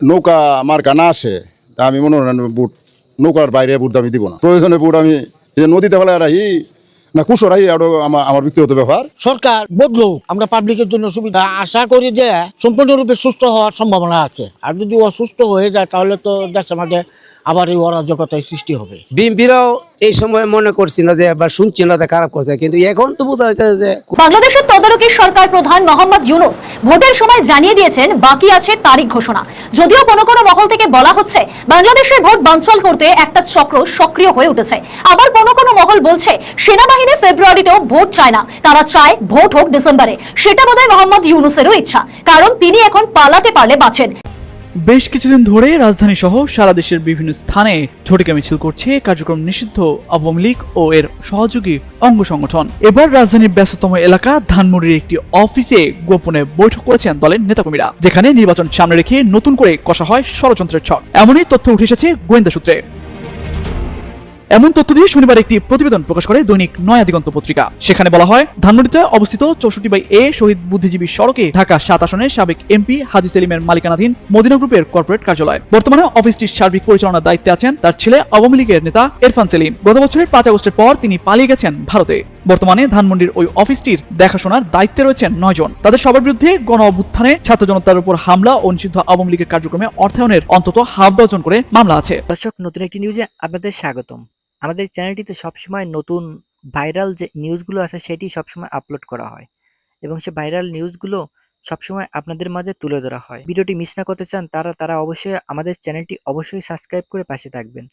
নৌকা আমার না আসে তা আমি মনে হয় বুট, নৌকার বাইরে বুট আমি দিব না। প্রয়োজনে বুট আমি যে নদীতে ফেলে রাহি না কুশো আহি আরও আমার আমার ব্যক্তিগত ব্যাপার সরকার বদলো, আমরা পাবলিকের জন্য সুবিধা। আশা করি যে সম্পূর্ণরূপে সুস্থ হওয়ার সম্ভাবনা আছে। আর যদি অসুস্থ হয়ে যায়, তাহলে তো দেশের মাঝে আবার এই অরাজকতায় সৃষ্টি হবে। বিএনপিরাও এই সময় মনে করছি না যে বা শুনছি না যে খারাপ করছে। কিন্তু এখন তো বোঝা যাচ্ছে যে বাংলাদেশের তদারকি সরকার প্রধান মোহাম্মদ ইউনুস ভোটের সময় জানিয়ে দিয়েছেন বাকি আছে তারিখ ঘোষণা। যদিও কোনো কোনো মহল থেকে বলা হচ্ছে বাংলাদেশের ভোট বানচাল করতে একটা চক্র সক্রিয় হয়ে উঠেছে। আবার কোনো কোনো মহল বলছে সেনাবাহিনী ফেব্রুয়ারিতেও ভোট চায় না। তারা চায় ভোট হোক ডিসেম্বরে। সেটা বোধহয় মোহাম্মদ ইউনুসেরও ইচ্ছা। কারণ তিনি এখন পালাতে পারলে বাঁচেন। বেশ কিছুদিন ধরে রাজধানী সহ সারা দেশের বিভিন্ন স্থানে ঝটিকা মিছিল করছে কার্যক্রম নিষিদ্ধ আওয়ামী লীগ ও এর সহযোগী অঙ্গ সংগঠন। এবার রাজধানীর ব্যস্ততম এলাকা ধানমন্ডির একটি অফিসে গোপনে বৈঠক করেছেন দলের নেতাকর্মীরা, যেখানে নির্বাচন সামনে রেখে নতুন করে কষা হয় ষড়যন্ত্রের ছক। এমনই তথ্য উঠে এসেছে গোয়েন্দা সূত্রে। এমন তথ্য দিয়ে শনিবার একটি প্রতিবেদন প্রকাশ করে দৈনিক নয়া দিগন্ত পত্রিকা। সেখানে বলা হয়, ধানমন্ডিতে অবস্থিত চৌষট্টি বাই এ শহীদ বুদ্ধিজীবী সড়কে ঢাকা সাত আসনের সাবেক এমপি হাজি সেলিমের মালিকানাধীন মদিনা গ্রুপের কর্পোরেট কার্যালয়। বর্তমানে অফিসটির সার্বিক পরিচালনার দায়িত্বে আছেন তার ছেলে আওয়ামী লীগের নেতা ইরফান সেলিম। গত বছরের পাঁচ আগস্টের পর তিনি পালিয়ে গেছেন ভারতে। বর্তমানে ধানমন্ডির ওই অফিসটির দেখাশোনার দায়িত্বে রয়েছেন নয়জন তাদের সবার বিরুদ্ধে গণ অভ্যুত্থানে ছাত্র জনতার উপর হামলা ও নিষিদ্ধ আওয়ামী লীগের কার্যক্রমে অর্থায়নের অন্তত হাফ ডজন করে মামলা আছে। দর্শক, নতুন একটি নিউজে আপনাদের স্বাগতম। আমাদের চ্যানেলটিতে সবসময় নতুন ভাইরাল যে নিউজগুলো আসে, সেটি সবসময় আপলোড করা হয় এবং সে ভাইরাল নিউজগুলো সবসময় আপনাদের মাঝে তুলে ধরা হয়। ভিডিওটি মিস না করতে চান তারা তারা অবশ্যই আমাদের চ্যানেলটি অবশ্যই সাবস্ক্রাইব করে পাশে থাকবেন।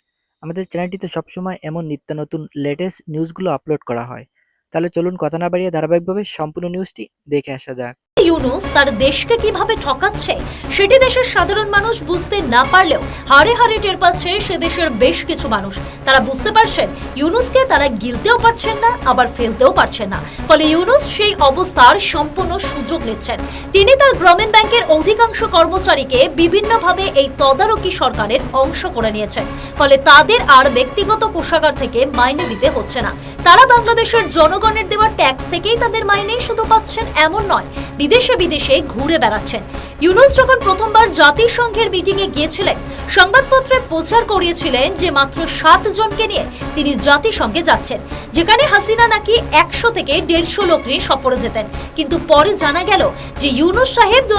আমাদের চ্যানেলটিতে সবসময় এমন নিত্য নতুন লেটেস্ট নিউজগুলো আপলোড করা হয়। তাহলে চলুন কথা না বাড়িয়ে ধারাবাহিকভাবে সম্পূর্ণ নিউজটি দেখে আসা যাক। ইউনুস তার দেশকে কীভাবে ঠকাচ্ছে, সেটি দেশের সাধারণ মানুষ বুঝতে না পারলেও হাড়ে হাড়ে টের পাচ্ছে সে দেশের বেশ কিছু মানুষ। তারা বুঝতে পারছেন ইউনুসকে তারা গিলতেও পারছেন না, আবার ফেলতেও পারছেন না। ফলে ইউনুস সেই অবস্থার সম্পূর্ণ সুযোগ নিচ্ছেন। তিনি তার গ্রামীণ ব্যাংকের অধিকাংশ কর্মচারীকে বিভিন্নভাবে এই তদারকি সরকারের অংশ করে নিয়েছেন। ফলে তাদের আর ব্যক্তিগত কোষাগার থেকে মাইনে দিতে হচ্ছে না। তারা বাংলাদেশের জনগণের দেওয়া ট্যাক্স থেকেই তাদের মাইনে শুধু পাচ্ছেন এমন নয় বিদেশে বিদেশে ঘুরে বেড়াচ্ছেন। ইউনুস যখন প্রথমবার জাতিসংঘের মিটিংয়ে গিয়েছিলেন, সংবাদপত্রে প্রচার করিয়েছিলেন যে মাত্র সাত জনকে নিয়ে তিনি জাতিসংঘে যাচ্ছেন, যেখানে হাসিনা নাকি একশো থেকে দেড়শো লোক নিয়ে সফরে যেতেন। কিন্তু পরে জানা গেল যে ইউনুস সাহেব দু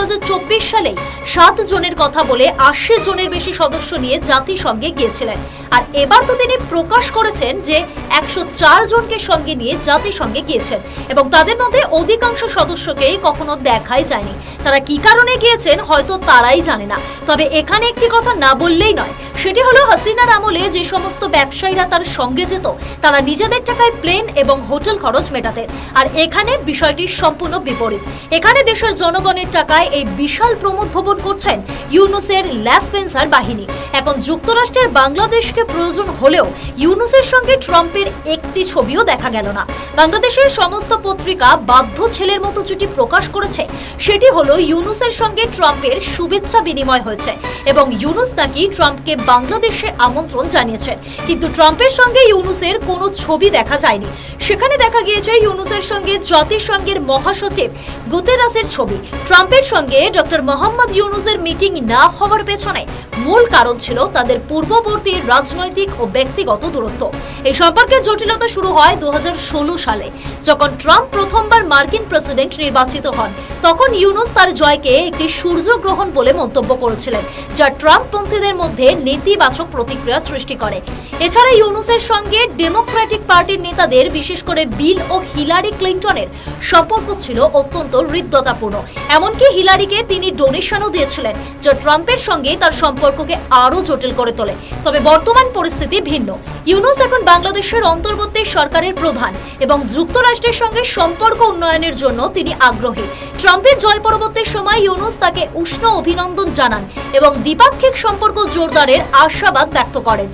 সালেই সাত জনের কথা বলে আশি জনের বেশি সদস্য নিয়ে জাতিসংঘে গিয়েছিলেন। আর এবার তো তিনি প্রকাশ করেছেন যে একশো চার জনকে সঙ্গে নিয়ে জাতিসংঘে গিয়েছেন এবং তাদের মধ্যে অধিকাংশ সদস্যকেই কখনো দেখাই যায়নি। তারা কি কারণে গিয়েছেন হয়তো তারাই জানে না। তবে এখানে একটি কথা না বললেই নয়, সেটি হলো হাসিনার আমলে যে সমস্ত ব্যবসায়ীরা তার সঙ্গে যেত, তারা নিজেদের টাকায় প্লেন এবং হোটেল খরচ মেটাতেন আর এখানে বিষয়টি সম্পূর্ণ বিপরীত। এখানে দেশের জনগণের টাকায় এই বিশাল প্রমোদ ভবন করছেন ইউনুসের ল্যাসপেন্সার বাহিনী। এখন যুক্তরাষ্ট্রের বাংলাদেশকে প্রয়োজন হলেও ইউনুসের সঙ্গে ট্রাম্পের একটি ছবিও দেখা গেল না। বাংলাদেশের সমস্ত পত্রিকা বাধ্য ছেলের মতো চিঠি প্রকাশ করেছে। সেটি হলো ইউনুসের সঙ্গে ট্রাম্পের শুভেচ্ছা বিনিময় হয়েছে এবং ইউনুস নাকি ট্রাম্পকে বাংলাদেশে আমন্ত্রণ জানিয়েছেন কিন্তু ট্রাম্পের সঙ্গে ইউনুসের কোনো ছবি দেখা যায়নি। সেখানে দেখা গিয়েছে ইউনুসের সঙ্গে জাতিসংঘের মহাসচিব গুতেরাসের ছবি। ট্রাম্পের সঙ্গে ডক্টর মোহাম্মদ ইউনুসের মিটিং না হওয়ার পেছনে মূল কারণ ছিল তাদের পূর্ববর্তী রাজনৈতিক ও ব্যক্তিগত দূরত্ব। এই সম্পর্কে জটিলতা শুরু হয় দু হাজার ষোলো সালে। যখন ট্রাম্প প্রথমবার মার্কিন প্রেসিডেন্ট নির্বাচিত হন, তখন ইউনুস তার জয়কে একটি সূর্যগ্রহণ বলে মন্তব্য করেছিলেন, যা ট্রাম্প পন্থীদের মধ্যে নেতিবাচক প্রতিক্রিয়া সৃষ্টি করে। এছাড়া ইউনুসের সঙ্গে ডেমোক্রেটিক পার্টির নেতাদের, বিশেষ করে বিল ও হিলারি ক্লিন্টনের, সম্পর্ক ছিল অত্যন্ত হৃদ্যতাপূর্ণ। এমনকি হিলারিকে তিনি ডোনেশনও দিয়েছিলেন, যা ট্রাম্পের সঙ্গে তার সম্পর্ককে আরও জটিল করে তোলে। তবে বর্তমান পরিস্থিতি ভিন্ন। ইউনুস এখন বাংলাদেশের অন্তর্বর্তী সরকারের প্রধান এবং যুক্তরাষ্ট্রের সঙ্গে সম্পর্ক উন্নয়নের জন্য তিনি আগ্রহী। ট্রাম্পের জয় পরবর্তী সময় ইউনুস তাকে উষ্ণ অভিনন্দন জানান এবং দ্বিপাক্ষিক সম্পর্ক জোরদারের আশাবাদ ব্যক্ত করেন।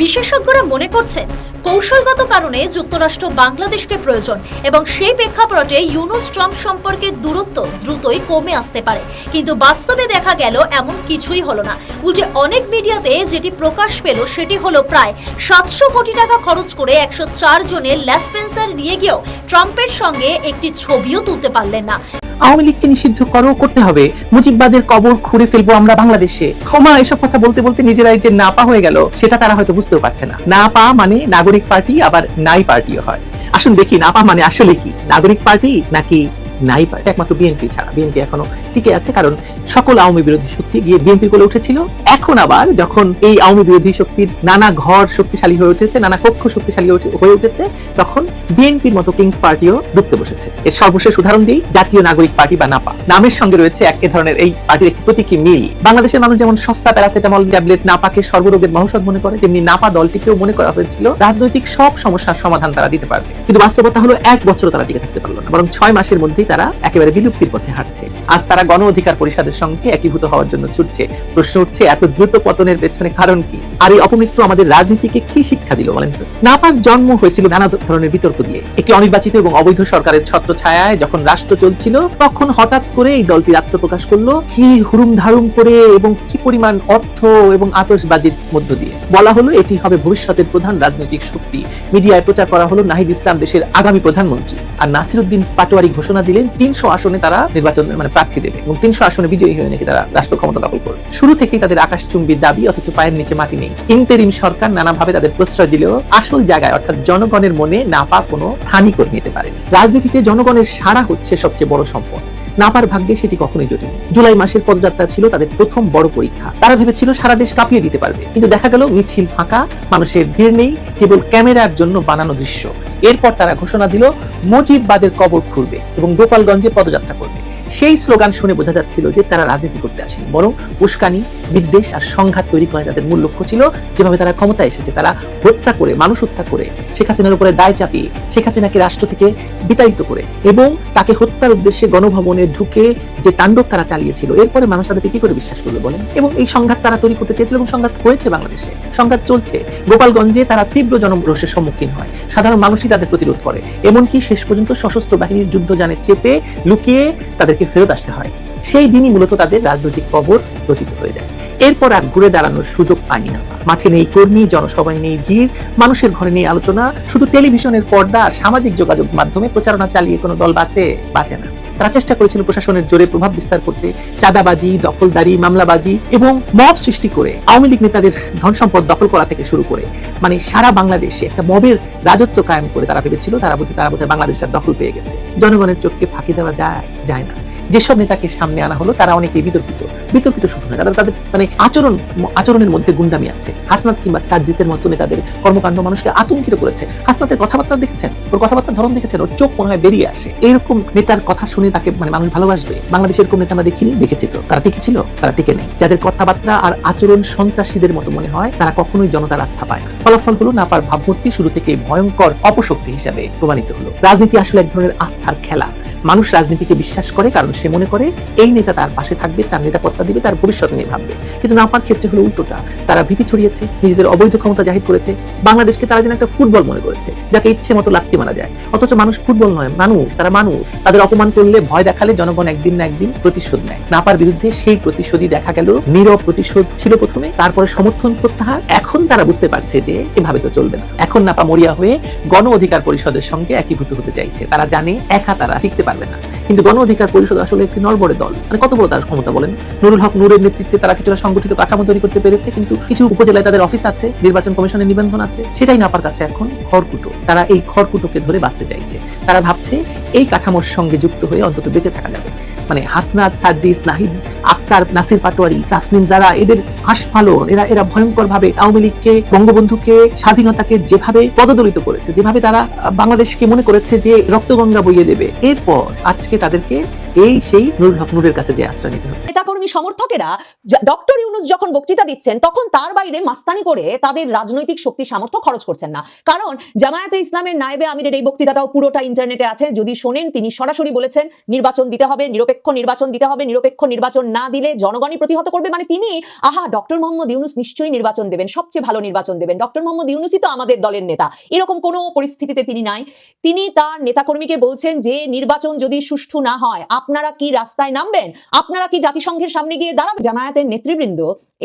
বিশেষজ্ঞরা মনে করছেন, কৌশলগত কারণে যুক্তরাষ্ট্র বাংলাদেশকে প্রয়োজন এবং সেই প্রেক্ষাপটে ইউনুস ট্রাম্প সম্পর্কে দূরত্ব দ্রুতই কমে আসতে পারে। কিন্তু বাস্তবে দেখা গেল, এমন কিছুই হলো না। উল্টে অনেক মিডিয়াতে যেটি প্রকাশ পেল, সেটি হলো প্রায় সাতশো কোটি টাকা খরচ করে একশো চার জনের ল্যাসপেন্সার নিয়ে গিয়েও ট্রাম্পের সঙ্গে একটি ছবিও তুলতে পারলেন না। আওয়ামী লীগকে নিষিদ্ধ করো করতে হবে। মুজিববাদের কবর খুঁড়ে ফেলব আমরা বাংলাদেশে। ক্ষমা এসব কথা বলতে বলতে নিজেরাই যে না পা হয়ে গেল, সেটা তারা হয়তো বুঝতেও পারছে না। না পা মানে নাগরিক পার্টি, আবার নাই পার্টিও হয়। আসুন দেখি না পা মানে আসলে কি? নাগরিক পার্টি নাকি নাই পার্টি একমাত্র বিএনপি ছাড়া। বিএনপি এখনও টিকে আছে, কারণ সকল আওয়ামী বিরোধী শক্তি গিয়ে বিএনপি কোলে উঠেছিল। এখন আবার যখন এই আওয়ামী বিরোধী শক্তির নানা ঘর শক্তিশালী হয়ে উঠেছে, নানা কক্ষ শক্তিশালী হয়ে উঠেছে, তখন বিএনপির মতো কিংস পার্টিও ঢুকতে বসেছে। এর সর্বশেষ উদাহরণ দিই, জাতীয় নাগরিক পার্টি বা নাপা। নামের সঙ্গে রয়েছে এক ধরনের এই পার্টির একটি প্রতীকী মিল। বাংলাদেশের মানুষ যেমন সস্তা প্যারাসিটামল, ট্যাবলেট, নাপাকে সর্বরোগের মহৌষধ মনে করে, তেমনি নাপা দলটিকেও মনে করা হয়েছিল, রাজনৈতিক সব সমস্যার সমাধান তারা দিতে পারবে। কিন্তু বাস্তবতা হলো, এক বছর তারা টিকে থাকতে পারল না। বরং ছয় মাসের তারা একেবারে বিলুপ্তির পথে হাঁটছে। আজ তারা গণ অধিকার পরিষদের সঙ্গে একীভূত হওয়ার জন্য ছুটছে। প্রশ্ন উঠছে, এত দ্রুত পতনের পেছনে কারণ কি? আর এই অপমৃত্যু আমাদের রাজনীতিকে কি শিক্ষা দিল বলেন নাপার জন্ম হয়েছিল নানা ধরনের বিতর্ক দিয়ে। একটি অনির্বাচিত এবং অবৈধ সরকারের ছত্র ছায়ায় যখন রাষ্ট্র চলছিল, তখন হঠাৎ করে এই দলটি আত্মপ্রকাশ করল। কি হুরুম ধারুম করে এবং কি পরিমাণ অর্থ এবং আতসবাজির মধ্য দিয়ে। বলা হলো, এটি হবে ভবিষ্যতের প্রধান রাজনৈতিক শক্তি। মিডিয়ায় প্রচার করা হলো নাহিদ ইসলাম দেশের আগামী প্রধানমন্ত্রী। আর নাসিরুদ্দিন পাটোয়ারি ঘোষণা দিলেন তিনশো আসনে তারা নির্বাচন মানে প্রার্থী দেবে এবং তিনশো আসনে বিজয়ী হয়ে নাকি তারা রাষ্ট্র ক্ষমতা দখল করবে। শুরু থেকেই তাদের আকাশচুম্বীর দাবি, অথচ পায়ের নিচে মাটি নেই। ইন্টেরিম সরকার নানাভাবে তাদের প্রশ্রয় দিলেও আসল জায়গায়, অর্থাৎ জনগণের মনে না পা কোনো হানি করে নিতে পারেনি। রাজনীতিতে জনগণের সাড়া হচ্ছে সবচেয়ে বড় সম্পদ। নাপার ভাগ্যে সেটি কখনোই জটিল। জুলাই মাসের পদযাত্রা ছিল তাদের প্রথম বড় পরীক্ষা। তারা ভেবেছিল সারা দেশ কাঁপিয়ে দিতে পারবে। কিন্তু দেখা গেল মিছিল ফাঁকা, মানুষের ভিড় নেই, কেবল ক্যামেরার জন্য বানানো দৃশ্য। এরপর তারা ঘোষণা দিল, মজিববাদের কবর খুলবে এবং গোপালগঞ্জে পদযাত্রা করবে। সেই স্লোগান শুনে বোঝা যাচ্ছিল যে তারা রাজনীতি করতে আসেনি। বরং উস্কানি, বিদ্বেষ আর সংঘাত তৈরি করা তাদের মূল লক্ষ্য ছিল। যেভাবে তারা ক্ষমতায় এসেছে, তারা হত্যা করে, মানুষ হত্যা করে, শেখ হাসিনার উপরে দায় চাপিয়ে শেখ হাসিনাকে রাষ্ট্র থেকে বিতাড়িত করে এবং তাকে হত্যার উদ্দেশ্যে গণভবনে ঢুকে যে তাণ্ডব তারা চালিয়েছিল, এরপরে মানুষ তাদেরকে কি করে বিশ্বাস করবে বলেন? এবং এই সংঘাত তারা তৈরি করতে চেয়েছিল এবং সংঘাত হয়েছে বাংলাদেশে। সংঘাত চলছে। গোপালগঞ্জে তারা তীব্র জনরোষের সম্মুখীন হয়। সাধারণ মানুষই তাদের প্রতিরোধ করে। এমনকি শেষ পর্যন্ত সশস্ত্র বাহিনীর যুদ্ধ জানে চেপে লুকিয়ে তাদেরকে ফেরত আসতে হয়। সেই দিনই মূলত তাদের রাজনৈতিক কবর রচিত হয়ে যায়। এরপর আর ঘুরে দাঁড়ানোর সুযোগ পায়নি না। মাঠে নেই কর্মী, জনসভায় নেই ভিড়, মানুষের ঘরে নেই আলোচনা, শুধু টেলিভিশনের পর্দা আর সামাজিক যোগাযোগ মাধ্যমে প্রচারণা চালিয়ে কোনো দল বাঁচে বাঁচে না। তারা চেষ্টা করেছিল প্রশাসনের জোরে প্রভাব বিস্তার করতে। চাঁদাবাজি, দখলদারি, মামলাবাজি এবং মব সৃষ্টি করে আওয়ামী লীগ নেতাদের ধন সম্পদ দখল করা থেকে শুরু করে। মানে সারা বাংলাদেশে একটা মবের রাজত্ব কায়েম করে তারা ভেবেছিল, তারা বোধহয় তারা বোধহয় বাংলাদেশের দখল পেয়ে গেছে। জনগণের চোখকে ফাঁকি দেওয়া যায় যায় না। যেসব নেতাকে সামনে আনা হলো, তারা অনেকেই বিতর্কিত। বিতর্কিত শুধু না তাদের তাদের মানে আচরণ, আচরণের মধ্যে গুন্ডামি আছে। হাসনাত কিংবা সার্জিসের মতো নেতাদের কর্মকাণ্ড মানুষকে আতঙ্কিত করেছে। হাসনাতের কথাবার্তা দেখেছেন? ওর কথাবার্তার ধরন দেখেছেন? ওর চোখ মনে হয় বেরিয়ে আসে। এইরকম নেতার কথা শুনে তাকে মানে মানুষ ভালোবাসবে। বাংলাদেশের এরকম নেতা আমরা দেখিনি, দেখেছি তো। তারা টিকে ছিল, তারা টিকে নেই। যাদের কথাবার্তা আর আচরণ সন্ত্রাসীদের মতো মনে হয়, তারা কখনোই জনতার আস্থা পায় না। ফলাফল হলো নাপার ভাবমূর্তি শুরু থেকে ভয়ঙ্কর অপশক্তি হিসাবে প্রমাণিত হলো। রাজনীতি আসলে এক ধরনের আস্থার খেলা। মানুষ রাজনীতিকে বিশ্বাস করে, কারণ সে মনে করে এই নেতা তার পাশে থাকবে, তার নিরাপত্তা দিবে, তার ভবিষ্যৎ নিয়ে ভাববে। কিন্তু নাপার ক্ষেত্রে হলো উল্টোটা। তারা ভীতি ছড়িয়েছে, নিজেদের অবৈধ ক্ষমতা জাহির করেছে। বাংলাদেশকে তারা যেন একটা ফুটবল মনে করেছে, যাকে ইচ্ছে মতো লাগতে মারা যায়। অথচ মানুষ ফুটবল নয়, মানুষ, তারা মানুষ। তাদের অপমান করলে ভয় দেখালে জনগণ একদিন না একদিন প্রতিশোধ নেয়। নাপার বিরুদ্ধে সেই প্রতিশোধই দেখা গেল, নীরব প্রতিশোধ ছিল প্রথমে। তারপরে সমর্থন প্রত্যাহার। এখন তারা বুঝতে পারছে যে এভাবে তো চলবে না। এখন নাপা মরিয়া হয়ে গণ অধিকার পরিষদের সঙ্গে একীভূত হতে চাইছে। তারা জানে, একা তারা টিকতে পারবে না। কিন্তু গণ অধিকার পরিষদ আসলে একটি নরবরের দল। মানে কত বড় তার ক্ষমতা বলেন? নুরুল হক নূরের নেতৃত্বে তারা কিছুটা সংগঠিত কাঠামো তৈরি করতে পেরেছে, কিন্তু কিছু উপজেলায় তাদের অফিস আছে, নির্বাচন কমিশনের নিবন্ধন আছে, সেটাই নাপার কাছে এখন খড়কুটো। তারা এই খড়কুটোকে ধরে বাঁচতে চাইছে। তারা ভাবছে এই কাঠামোর সঙ্গে যুক্ত হয়ে অন্তত বেঁচে থাকা যাবে। মানে হাসনাত সার্জিস নাহিদ, আক্তার, নাসির পাটোয়ারি, তাসনিম যারা এদের হাসফালন এরা এরা ভয়ঙ্কর ভাবে আওয়ামী লীগকে, বঙ্গবন্ধুকে, স্বাধীনতাকে যেভাবে পদদলিত করেছে, যেভাবে তারা বাংলাদেশকে মনে করেছে যে রক্তগঙ্গা বইয়ে দেবে। এরপর আজকে তাদেরকে এই সেই নুরুল হক নূরের কাছে যে আশ্রয় নিতে হচ্ছে। নেতাকর্মী সমর্থকেরা ডক্টর ইউনুস যখন বক্তৃতা দিচ্ছেন, তখন তার বাইরে মাস্তানি করে তাদের রাজনৈতিক শক্তি, সামর্থ্য খরচ করছেন না। কারণ জামায়াতে ইসলামের নায়েবে আমিরের এই বক্তৃতাটাও পুরোটা ইন্টারনেটে আছে। যদি শোনেন, তিনি সরাসরি বলেছেন, নির্বাচন দিতে হবে, নিরপেক্ষ নির্বাচন দিতে হবে, নিরপেক্ষ নির্বাচন না দিলে জনগণই প্রতিহত করবে। মানে তিনি, আহা, ডক্টর মোহাম্মদ ইউনুস নিশ্চয়ই নির্বাচন দেবেন, সবচেয়ে ভালো নির্বাচন দেবেন। ডক্টর মোহাম্মদ ইউনুসই তো আমাদের দলের নেতা। এরকম কোনো পরিস্থিতিতে তিনি নাই। তিনি তার নেতাকর্মীকে বলছেন যে, নির্বাচন যদি সুষ্ঠু না হয় আপনারা কি রাস্তায় নামবেন? আপনারা কি জাতিসংঘের সামনে গিয়ে দাঁড়াবেন? জামায়াতের নেতৃবৃন্দ,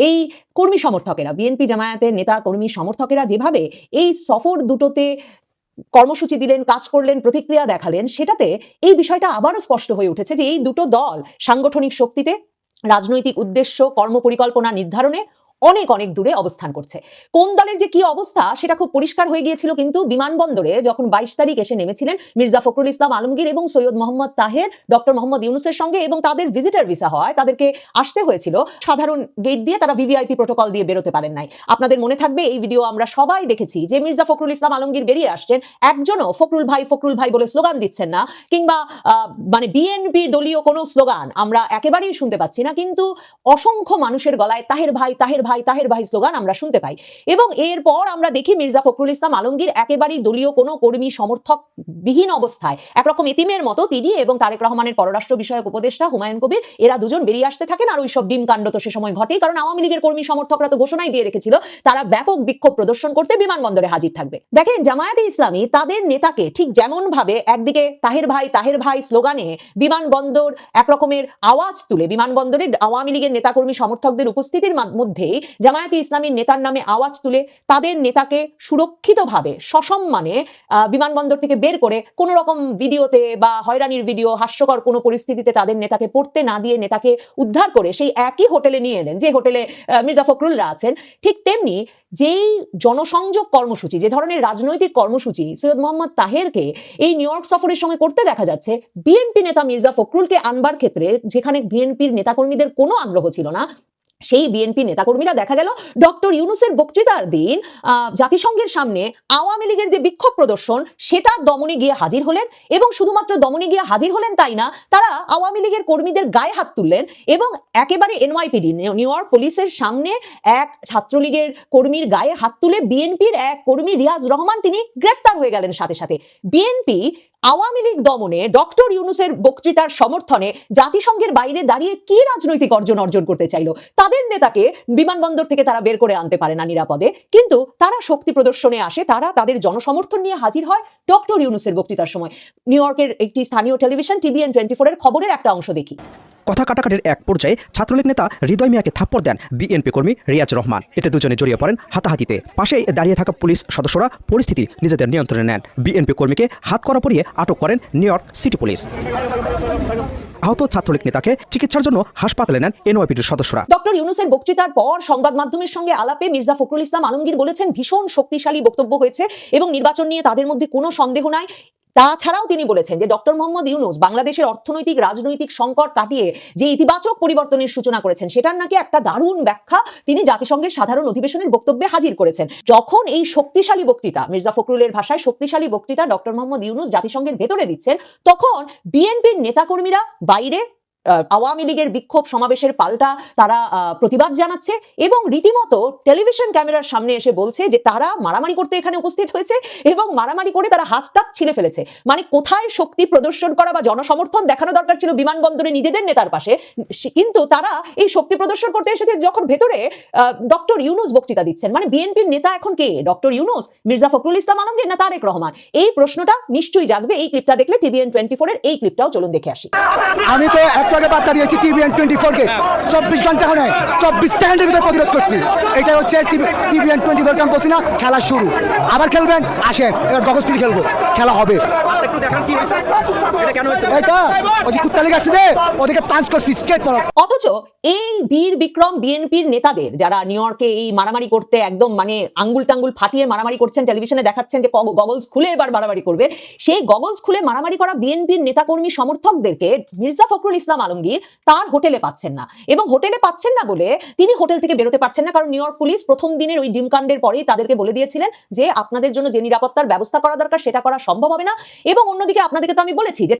এই কর্মী সমর্থকেরা বিএনপি জামায়াতের নেতা, কর্মী সমর্থকেরা যেভাবে এই সফর দুটোতে কর্মসূচি দিলেন, কাজ করলেন, প্রতিক্রিয়া দেখালেন, সেটাতে এই বিষয়টা আবারও স্পষ্ট হয়ে উঠেছে যে এই দুটো দল সাংগঠনিক শক্তিতে, রাজনৈতিক উদ্দেশ্য, কর্মপরিকল্পনা নির্ধারণে অনেক অনেক দূরে অবস্থান করছে। কোন দলের যে কি অবস্থা, সেটা খুব পরিষ্কার হয়ে গিয়েছিল কিন্তু বিমানবন্দরে যখন বাইশ তারিখ এসে নেমেছিলেন মির্জা ফখরুল ইসলাম আলমগীর এবং সৈয়দ মোহাম্মদ তাহের, ডক্টর মোহাম্মদ ইউনুসের সঙ্গে এবং তাদের ভিজিটার ভিসা হয় তাদেরকে আসতে হয়েছিল, সাধারণ গেট দিয়ে তারা ভিভিআইপি প্রোটোকল দিয়ে বেরোতে পারেন নাই। আপনাদের মনে থাকবে এই ভিডিও আমরা সবাই দেখেছি যে মির্জা ফখরুল ইসলাম আলমগীর বেরিয়ে আসছেন, একজনও ফখরুল ভাই ফখরুল ভাই বলে স্লোগান দিচ্ছেন না, কিংবা মানে বিএনপির দলীয় কোনো স্লোগান আমরা একেবারেই শুনতে পাচ্ছি না, কিন্তু অসংখ্য মানুষের গলায় তাহের ভাই তাহের ভাই তাহের ভাই স্লোগান আমরা শুনতে পাই। এবং এরপর আমরা দেখি মির্জা ফখরুল ইসলাম আলমগীর একেবারেই দলীয় কোনো কর্মী সমর্থক বিহীন অবস্থায়। একরকম এতিমের মতো তিনি এবং তারেক রহমানের পররাষ্ট্র বিষয়ক উপদেষ্টা হুমায়ুন কবির, এরা দুজন বেরিয়ে আসতে থাকেন আর ওই সব ডিম কাণ্ড তো সে সময় ঘটেই। কারণ আওয়ামী লীগের কর্মী সমর্থকরা তো ঘোষণাই দিয়ে রেখেছিল, তারা ব্যাপক বিক্ষোভ প্রদর্শন করতে বিমানবন্দরে হাজির থাকবে। দেখেন, জামায়াতে ইসলামী তাদের নেতাকে ঠিক যেমন ভাবে একদিকে তাহের ভাই তাহের ভাই স্লোগানে বিমানবন্দর একরকমের আওয়াজ তুলে, বিমানবন্দরে আওয়ামী লীগের নেতাকর্মী সমর্থকদের উপস্থিতির মধ্যেই জামায়াতে ইসলামীর নেতার নামে আওয়াজ তুলে তাদের নেতাকে সুরক্ষিতভাবে, সসম্মানে বিমানবন্দর থেকে বের করে কোনো রকম ভিডিওতে বা হয়রানির ভিডিও, হাস্যকর কোনো পরিস্থিতিতে তাদের নেতাকে পড়তে না দিয়ে নেতাকে উদ্ধার করে সেই একই হোটেলে নিয়ে এলেন, যে হোটেলে মির্জা ফখরুলরা আছেন, ঠিক তেমনি যেই জনসংযোগ কর্মসূচি, যে ধরনের রাজনৈতিক কর্মসূচি সৈয়দ মোহাম্মদ তাহেরকে এই নিউ ইয়র্ক সফরের সময় করতে দেখা যাচ্ছে, বিএনপি নেতা মির্জা ফখরুলকে আনবার ক্ষেত্রে, যেখানে বিএনপির নেতাকর্মীদের কোনো আগ্রহ ছিল না সেই বিএনপি নেতাকর্মীরা দেখা গেল ডক্টর ইউনুসের বক্তৃতার দিন জাতিসংঘের সামনে আওয়ামী লীগের যে বিক্ষোভ প্রদর্শন, সেটা দমনে গিয়ে হাজির হলেন এবং শুধুমাত্র দমনে গিয়ে হাজির হলেন তাই না, তারা আওয়ামী লীগের কর্মীদের গায়ে হাত তুললেন এবং একেবারে এনওয়াইপিডি নিউ ইয়র্ক পুলিশের সামনে এক ছাত্রলীগের কর্মীর গায়ে হাত তুলে বিএনপির এক কর্মী রিয়াজ রহমান তিনি গ্রেফতার হয়ে গেলেন সাথে সাথে। বিএনপি আওয়ামী লীগ দমনে ডক্টর ইউনুসের বক্তৃতার সমর্থনে জাতিসংঘের বাইরে দাঁড়িয়ে কি রাজনৈতিক অর্জন অর্জন করতে চাইল? তাদের নেতাকে বিমানবন্দর থেকে তারা বের করে আনতে পারে না নিরাপদে। কিন্তু তারা শক্তি প্রদর্শনে আসে, তারা তাদের জনসমর্থন নিয়ে হাজির হয় ডক্টর ইউনুসের বক্তৃতার সময়। নিউ ইয়র্কের একটি স্থানীয় টেলিভিশন, টিভিএন টোয়েন্টি ফোরের খবরের একটা অংশ দেখি। কথা কাটাকাটির এক পর্যায়ে ছাত্রলীগ নেতা হৃদয় মিয়াকে থাপ্পড় দেন বিএনপি কর্মী রিয়াজ রহমান। এতে দুজনে জড়িয়ে পড়েন হাতাহাতিতে। পাশেই দাঁড়িয়ে থাকা পুলিশ সদস্যরা পরিস্থিতি নিজেদের নিয়ন্ত্রণে নেন। বিএনপি কর্মীকে হাত করা পরিয়ে আটক করেন নিউ ইয়র্ক সিটি পুলিশ। আহত ছাত্রলীগ নেতাকে চিকিৎসার জন্য হাসপাতালে নেন এনওয়াইপিটির সদস্যরা। ডক্টর ইউনুসের বক্তৃতার পর সংবাদ মাধ্যমের সঙ্গে আলাপে মির্জা ফখরুল ইসলাম আলমগীর বলেছেন, ভীষণ শক্তিশালী বক্তব্য হয়েছে এবং নির্বাচন নিয়ে তাদের মধ্যে কোনো সন্দেহ নাই। তাছাড়াও তিনি বলেছেন যে ডক্টর মোহাম্মদ ইউনুস বাংলাদেশের অর্থনৈতিক, রাজনৈতিক সংকট কাটিয়ে যে ইতিবাচক পরিবর্তনের সূচনা করেছেন, সেটার নাকি একটা দারুণ ব্যাখ্যা তিনি জাতিসংঘের সাধারণ অধিবেশনের বক্তব্যে হাজির করেছেন। যখন এই শক্তিশালী বক্তৃতা, মির্জা ফখরুলের ভাষায় শক্তিশালী বক্তৃতা ডক্টর মোহাম্মদ ইউনুস জাতিসংঘের ভেতরে দিচ্ছেন, তখন বিএনপির নেতাকর্মীরা বাইরে আওয়ামী লীগের বিক্ষোভ সমাবেশের পাল্টা তারা প্রতিবাদ জানাচ্ছে এবং রীতিমতো টেলিভিশন ক্যামেরার সামনে এসে বলছে যে তারা মারামারি করতে এখানে উপস্থিত হয়েছে এবং মারামারি করে তারা হাত টাত ছিঁড়ে ফেলেছে। মানে কোথায় শক্তি প্রদর্শন করা বা জনসমর্থন দেখানো দরকার ছিল বিমানবন্দরে নিজেদের নেতার পাশে? কিন্তু তারা এই শক্তি প্রদর্শন করতে এসেছে যখন ভেতরে ডক্টর ইউনুস বক্তৃতা দিচ্ছেন। মানে বিএনপির নেতা এখন কে? ডক্টর ইউনুস? মির্জা ফখরুল ইসলাম আলমগীর না তারেক রহমান? এই প্রশ্নটা নিশ্চয়ই জাগবে। এই ক্লিপটা দেখলে টিভিএন টোয়েন্টি ফোর এর এই ক্লিপটাও চলুন দেখে আসি। আমি তো একটু আগে বার্তা দিয়েছি টিভিএন টোয়েন্টি ফোরকে চব্বিশ ঘণ্টা হলে, চব্বিশ সেকেন্ডের ভিতরে প্রতিরোধ করছি। এটা হচ্ছে TV TVN twenty four camp না, খেলা শুরু। আবার খেলবেন? আসেন, এবার গগসপুলি খেলব। খেলা হবে। এটা ওই যে কুত্তালিক যে ওদেরকে পাঁচ করছি স্ট্রেট পর অথচ এই বীর বিক্রম বিএনপির নেতাদের যারা নিউ ইয়র্কে এই মারামারি করতে একদম মানে আঙ্গুল টাঙ্গুল ফাটিয়ে মারামারি করছেন টেলিভিশনে দেখাচ্ছেন যে গগলস খুলে এবার মারামারি করবে সেই গগলস খুলে মারামারি করা বিএনপির নেতাকর্মী সমর্থকদেরকে মির্জা ফখরুল ইসলাম আলমগীর তার হোটেলে পাচ্ছেন না। এবং হোটেলে পাচ্ছেন না বলে তিনি হোটেল থেকে বেরোতে পারছেন না কারণ নিউ ইয়র্ক পুলিশ প্রথম দিনের ওই ডিমকাণ্ডের পরেই তাদেরকে বলে দিয়েছিলেন যে আপনাদের জন্য যে নিরাপত্তার ব্যবস্থা করা দরকার সেটা করা সম্ভব হবে না। এবং অন্যদিকে আপনাদেরকে তো আমি বলেছি যে